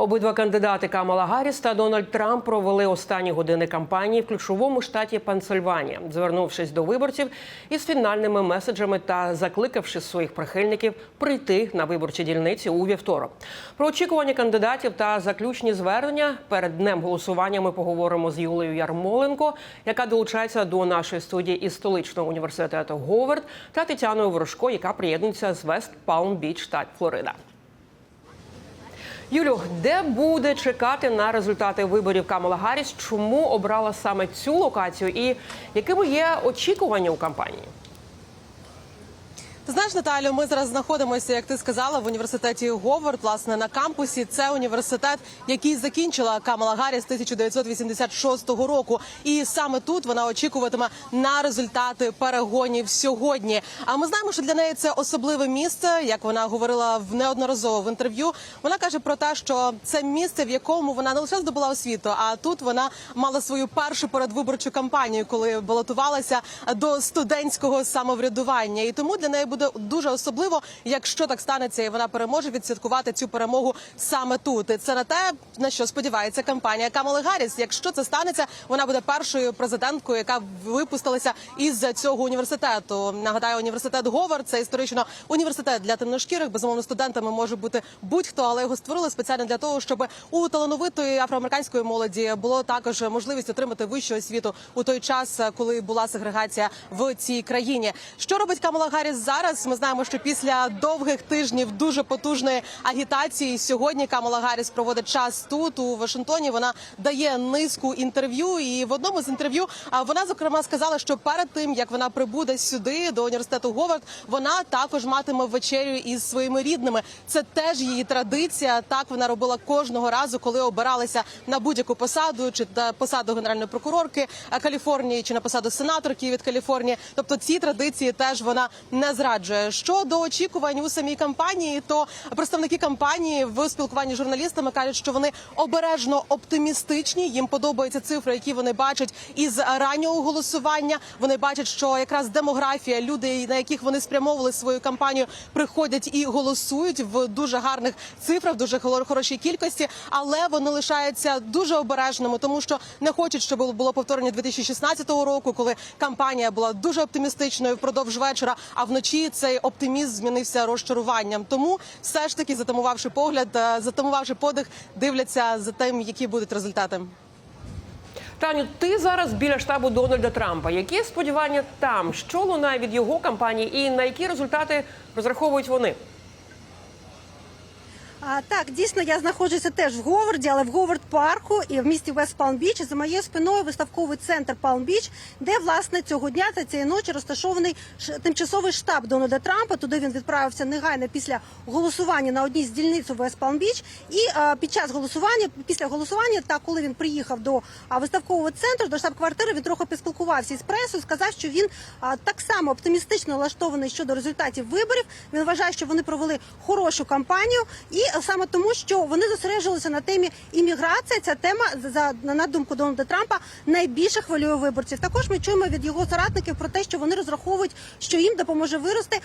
Обидва кандидати Камала Гарріс та Дональд Трамп провели останні години кампанії в ключовому штаті Пенсильванія, звернувшись до виборців із фінальними меседжами та закликавши своїх прихильників прийти на виборчі дільниці у вівторок. Про очікування кандидатів та заключні звернення перед днем голосування ми поговоримо з Юлею Ярмоленко, яка долучається до нашої студії із столичного університету Говард, та Тетяною Ворожко, яка приєднується з Вест Палм Біч, штат Флорида. Юлю, де буде чекати на результати виборів Камала Гарріс? Чому обрала саме цю локацію і якими є очікування у кампанії? Знаєш, Наталю, ми зараз знаходимося, як ти сказала, в університеті Говард, власне, на кампусі. Це університет, який закінчила Камала Гарріс 1986 року. І саме тут вона очікуватиме на результати перегонів сьогодні. А ми знаємо, що для неї це особливе місце, як вона говорила в неодноразово в інтерв'ю. Вона каже про те, що це місце, в якому вона не лише здобула освіту, а тут вона мала свою першу передвиборчу кампанію, коли балотувалася до студентського самоврядування. І тому для неї буде дуже особливо, якщо так станеться, і вона переможе відсвяткувати цю перемогу саме тут. І це на те, на що сподівається кампанія Камали Гарріс. Якщо це станеться, вона буде першою президенткою, яка випустилася із цього університету. Нагадаю, університет Говард це історично університет для темношкірих. Безумовно, студентами може бути будь-хто, але його створили спеціально для того, щоб у талановитої афроамериканської молоді було також можливість отримати вищу освіту у той час, коли була сегрегація в цій країні. Що робить Камала Гарріс зараз? Ми знаємо, що після довгих тижнів дуже потужної агітації сьогодні Камала Гарріс проводить час тут у Вашингтоні. Вона дає низку інтерв'ю, і в одному з інтерв'ю вона зокрема сказала, що перед тим як вона прибуде сюди до університету Говард, вона також матиме вечерю із своїми рідними. Це теж її традиція. Так вона робила кожного разу, коли обиралася на будь-яку посаду, чи на посаду генеральної прокурорки Каліфорнії, чи на посаду сенаторки від Каліфорнії. Тобто ці традиції теж вона не зраджує. Щодо очікувань у самій кампанії, то представники кампанії в спілкуванні з журналістами кажуть, що вони обережно оптимістичні. Їм подобаються цифри, які вони бачать із раннього голосування. Вони бачать, що якраз демографія, люди, на яких вони спрямовували свою кампанію, приходять і голосують в дуже гарних цифрах, дуже хо- хорошій кількості, але вони лишаються дуже обережними, тому що не хочуть, щоб було повторення 2016 року, коли кампанія була дуже оптимістичною впродовж вечора. А вночі цей оптимізм змінився розчаруванням. Тому все ж таки, затамувавши погляд, е, затамувавши подих, дивляться за тим, які будуть результати. Таню, ти зараз біля штабу Дональда Трампа. Які сподівання там? Що лунає від його кампанії, і на які результати розраховують вони? А, так, дійсно, я знаходжуся теж в Говарді, але в Говард парку і в місті Вест Палм Біч. За моєю спиною виставковий центр Палм Біч, де власне цього дня та цієї ночі розташований ш- тимчасовий штаб Дональда Трампа. Туди він відправився негайно після голосування на одній з дільниць у Вест Палм Біч. І а, під час голосування, після голосування, та коли він приїхав до а, виставкового центру, до штаб-квартири, він трохи поспілкувався із пресою, сказав, що він а, так само оптимістично налаштований щодо результатів виборів. Він вважає, що вони провели хорошу кампанію, і саме тому, що вони зосереджувалися на темі імміграція. Ця тема за на думку Дональда Трампа найбільше хвилює виборців. Також ми чуємо від його соратників про те, що вони розраховують, що їм допоможе вирости,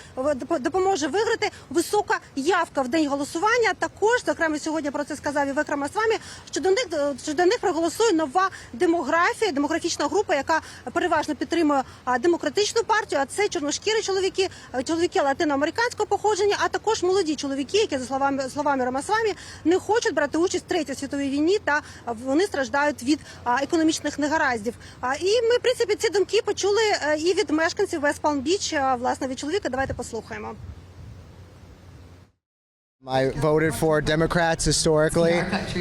допоможе виграти висока явка в день голосування. Також зокрема сьогодні про це сказав і Векрама Свамі, що до них що до них проголосує нова демографія, демографічна група, яка переважно підтримує демократичну партію. А це чорношкірі чоловіки, чоловіки латиноамериканського походження, а також молоді чоловіки, які за словами словами Рамасвамі не хочуть брати участь в третій світовій війні, та вони страждають від економічних негараздів. І ми в принципі ці думки почули е, і від мешканців Вест Палм Біч, власне від чоловіка. Давайте послухаємо. I voted for Democrats historically,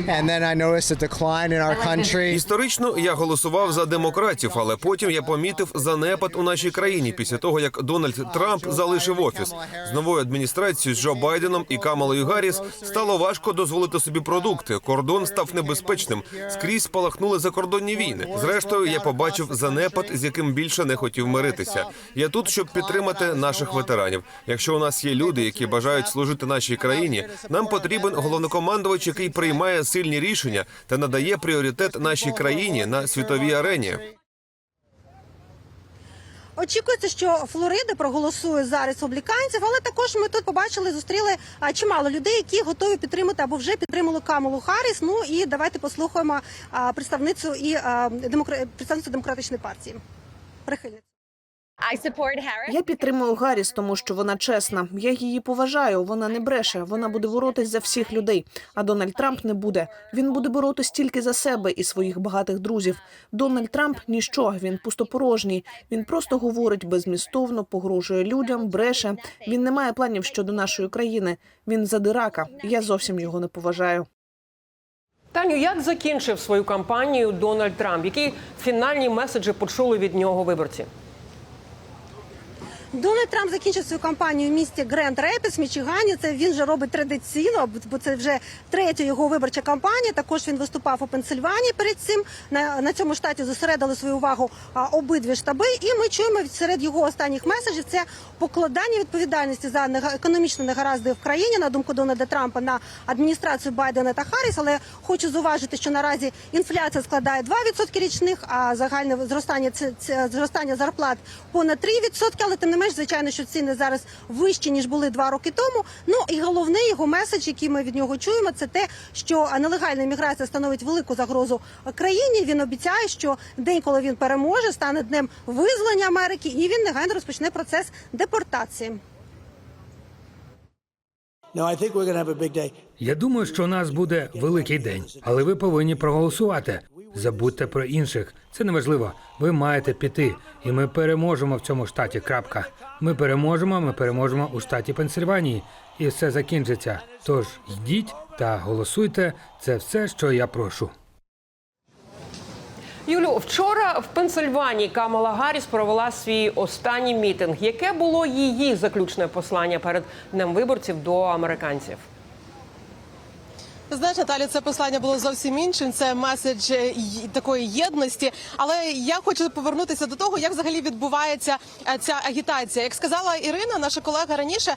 and then I noticed a decline in our country. Історично я голосував за демократів, але потім я помітив занепад у нашій країні після того, як Дональд Трамп залишив офіс з новою адміністрацією з Джо Байденом і Камалою Гарріс стало важко дозволити собі продукти. Кордон став небезпечним. Скрізь спалахнули закордонні війни. Зрештою, я побачив занепад, з яким більше не хотів миритися. Я тут, щоб підтримати наших ветеранів. Якщо у нас є люди, які бажають служити нашій країні, нам потрібен головнокомандувач, який приймає сильні рішення та надає пріоритет нашій країні на світовій арені. Очікується, що Флорида проголосує за республіканців, але також ми тут побачили, зустріли чимало людей, які готові підтримати або вже підтримали Камалу Харріс. Ну і давайте послухаємо представницю і демокра... представницю демократичної партії. Прихильницю. I. Я підтримую Гарріс, тому що вона чесна. Я її поважаю. Вона не бреше. Вона буде боротись за всіх людей. А Дональд Трамп не буде. Він буде боротись тільки за себе і своїх багатих друзів. Дональд Трамп ніщо. Він пустопорожній. Він просто говорить безмістовно, погрожує людям, бреше. Він не має планів щодо нашої країни. Він задирака. Я зовсім його не поважаю. Таню, як закінчив свою кампанію Дональд Трамп? Які фінальні меседжі почули від нього виборці? Дональд Трамп закінчив свою кампанію в місті Гренд Репіс, Мічигані. Це він вже робить традиційно, бо це вже третя його виборча кампанія. Також він виступав у Пенсильванії перед цим. На, на цьому штаті зосередили свою увагу а, обидві штаби. І ми чуємо серед його останніх меседжів це покладання відповідальності за економічні негаразди в країні на думку Дональда Трампа на адміністрацію Байдена та Харріс. Але хочу зауважити, що наразі інфляція складає 2% річних, а загальне зростання це, це зростання зарплат понад 3%. Але тим не менш, звичайно, що ціни зараз вищі ніж були два роки тому. Ну і головний його меседж, який ми від нього чуємо, це те, що нелегальна імміграція становить велику загрозу країні. Він обіцяє, що день, коли він переможе, стане днем визволення Америки, і він негайно розпочне процес депортації. Я думаю, що у нас буде великий день, але ви повинні проголосувати. Забудьте про інших. Це неважливо. Ви маєте піти, і ми переможемо в цьому штаті. Крапка. Ми переможемо. Ми переможемо у штаті Пенсильванії, і все закінчиться. Тож йдіть та голосуйте. Це все, що я прошу. Вчора в Пенсильванії Камала Гарріс провела свій останній мітинг. Яке було її заключне послання перед днем виборців до американців? Знаєш, Наталі, це послання було зовсім іншим. Це меседж е, такої єдності. Але я хочу повернутися до того, як взагалі відбувається е, ця агітація. Як сказала Ірина, наша колега раніше.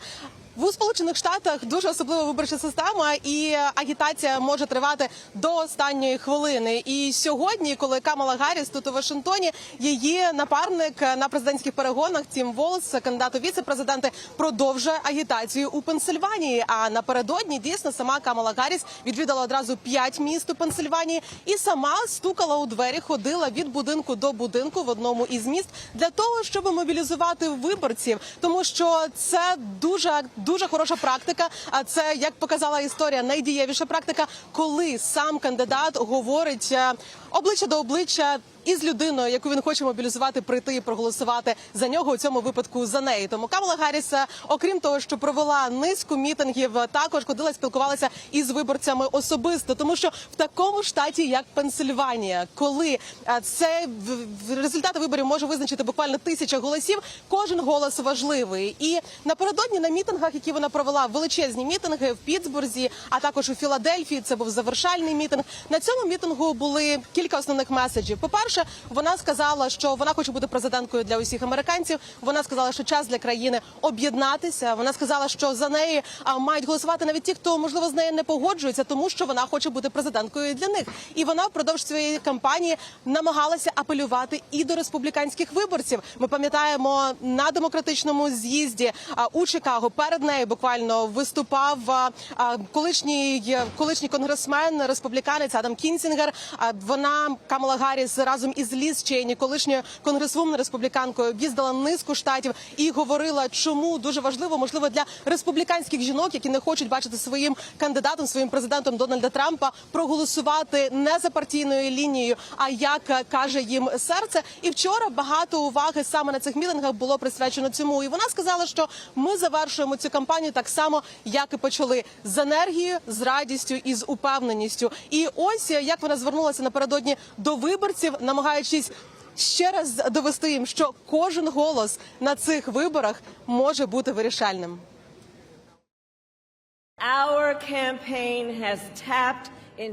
В Сполучених Штатах дуже особлива виборча система, і агітація може тривати до останньої хвилини. І сьогодні, коли Камала Гарріс тут у Вашингтоні, її напарник на президентських перегонах Тім Волс, кандидат у віце-президенти, продовжує агітацію у Пенсильванії. А напередодні дійсно сама Камала Гарріс відвідала одразу п'ять міст у Пенсильванії і сама стукала у двері, ходила від будинку до будинку в одному із міст для того, щоб мобілізувати виборців, тому що це дуже дуже хороша практика. А це як показала історія, найдієвіша практика, коли сам кандидат говорить е, обличчя до обличчя. Із людиною, яку він хоче мобілізувати, прийти і проголосувати за нього у цьому випадку за неї. Тому Камала Гарріс, е, окрім того, що провела низку мітингів, е, також ходила, спілкувалася із виборцями особисто, тому що в такому штаті, як Пенсильванія, коли е, це результати виборів може визначити буквально тисяча голосів, кожен голос важливий. І напередодні на мітингах, які вона провела, величезні мітинги в Пітсбурзі, а також у Філадельфії. Це був завершальний мітинг. На цьому мітингу були кілька основних меседжів. По перше, вона сказала, що вона хоче бути президенткою для усіх американців. Вона сказала, що час для країни об'єднатися. Вона сказала, що за неї мають голосувати навіть ті, хто можливо з нею не погоджується, тому що вона хоче бути президенткою для них. І вона впродовж своєї кампанії намагалася апелювати і до республіканських виборців. Ми пам'ятаємо на демократичному з'їзді у Чикаго. Перед нею буквально виступав колишній колишній конгресмен республіканець Адам Кінсінгер. А, Вона Камала Гарріс разом із Ліз Чейні, колишньою конгресвумен республіканкою, об'їздила низку штатів і говорила, чому дуже важливо, можливо, для республіканських жінок, які не хочуть бачити своїм кандидатом, своїм президентом Дональда Трампа, проголосувати не за партійною лінією, а як каже їм серце. І вчора багато уваги саме на цих мітингах було присвячено цьому. І вона сказала, що ми завершуємо цю кампанію так само, як і почали з енергією, з радістю і з упевненістю. І ось як вона звернулася напередодні до виборців, намагаючись. Ще раз довести їм, що кожен голос на цих виборах може бути вирішальним.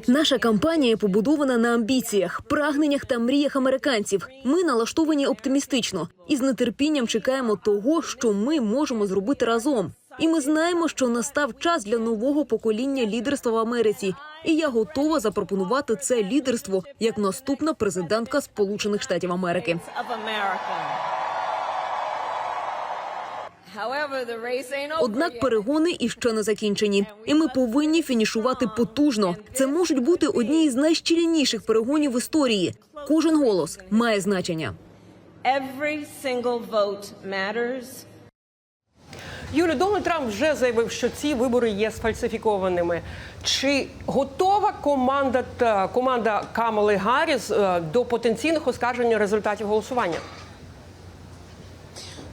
Наша кампанія побудована на амбіціях, прагненнях та мріях американців. Ми налаштовані оптимістично і з нетерпінням чекаємо того, що ми можемо зробити разом. І ми знаємо, що настав час для нового покоління лідерства в Америці. І я готова запропонувати це лідерство як наступна президентка Сполучених Штатів Америки. Однак перегони іще не закінчені, і ми повинні фінішувати потужно. Це можуть бути одні із найщільніших перегонів в історії. Кожен голос має значення. Юлі Дональд Трамп вже заявив, що ці вибори є сфальсифікованими. Чи готова команда команда Камали Гарріс е, до потенційних оскаржень результатів голосування?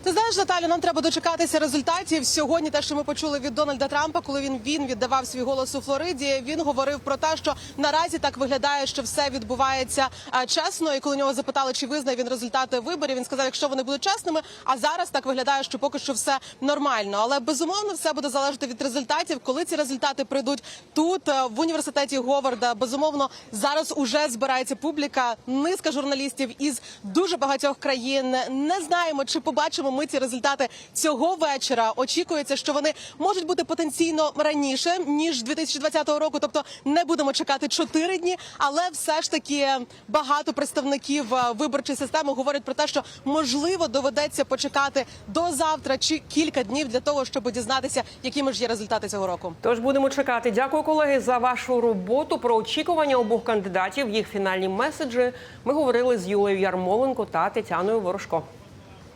Ти знаєш, Наталю, нам треба дочекатися результатів. Сьогодні те, що ми почули від Дональда Трампа, коли він він віддавав свій голос у Флориді. Він говорив про те, що наразі так виглядає, що все відбувається а, чесно. І коли нього запитали, чи визнає він результати виборів, він сказав, якщо вони будуть чесними. А зараз так виглядає, що поки що все нормально. Але безумовно все буде залежати від результатів. Коли ці результати прийдуть тут, е, в університеті Говарда, безумовно зараз уже збирається публіка. Низка журналістів із дуже багатьох країн. Не знаємо, чи побачимо ми ці результати цього вечора. Очікується, що вони можуть бути потенційно раніше ніж 2020 року. Тобто не будемо чекати 4 дні, але все ж таки багато представників е, виборчої системи говорять про те, що можливо доведеться почекати до завтра чи кілька днів для того, щоб дізнатися, якими ж є результати цього року. Тож будемо чекати. Дякую, колеги, за вашу роботу. Про очікування обох кандидатів, їх фінальні меседжі. Ми говорили з Юлею Ярмоленко та Тетяною Ворожко.